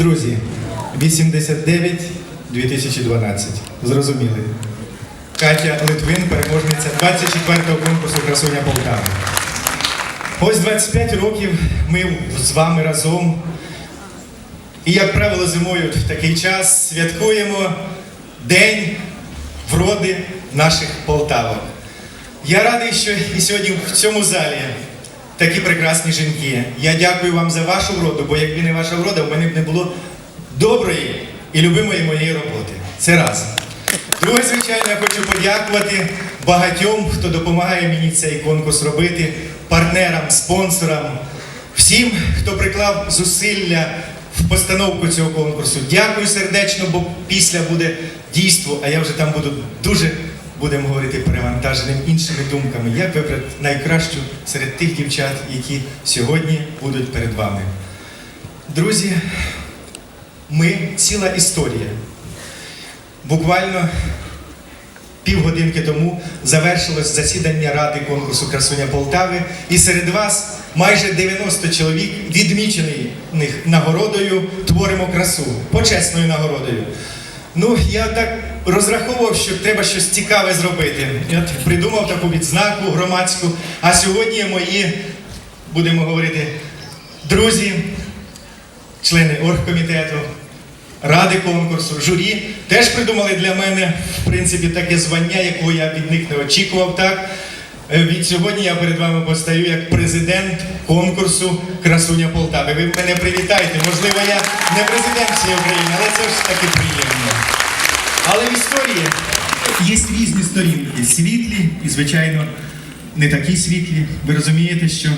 Друзі, 89 2012. Зрозуміли. Катя Литвин, переможниця 24-го конкурсу Красуня Полтава. Ось 25 років ми з вами разом. І, як правило, зимою в такий час святкуємо День вроди наших Полтавок. Я радий, що і сьогодні в цьому залі такі прекрасні жінки. Я дякую вам за вашу вроду, бо якби не ваша врода, в мене б не було доброї і любимої моєї роботи. Це раз. Друге, звичайно, я хочу подякувати багатьом, хто допомагає мені цей конкурс робити, партнерам, спонсорам, всім, хто приклав зусилля в постановку цього конкурсу. Дякую сердечно, бо після буде дійство, а я вже там буду дуже, будемо говорити, перевантаженим іншими думками, як вибрати найкращу серед тих дівчат, які сьогодні будуть перед вами. Друзі, ми ціла історія. Буквально півгодинки тому завершилось засідання Ради конкурсу Красуня Полтави, і серед вас майже 90 чоловік відмічених нагородою Творимо красу, почесною нагородою. Ну, я так розраховував, що треба щось цікаве зробити. Я придумав таку відзнаку громадську. А сьогодні мої, будемо говорити, друзі, члени оргкомітету, ради конкурсу, журі теж придумали для мене, в принципі, таке звання, якого я від них не очікував. Так Е, від сьогодні я перед вами постаю як президент конкурсу Красуня Полтави. Ви мене привітаєте. Можливо, я не президент всієї України, але це ж таки приємно. Історії є різні сторінки, світлі і, звичайно, не такі світлі. Ви розумієте, що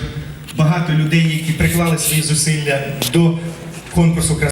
багато людей, які приклали свої зусилля до конкурсу «Красуня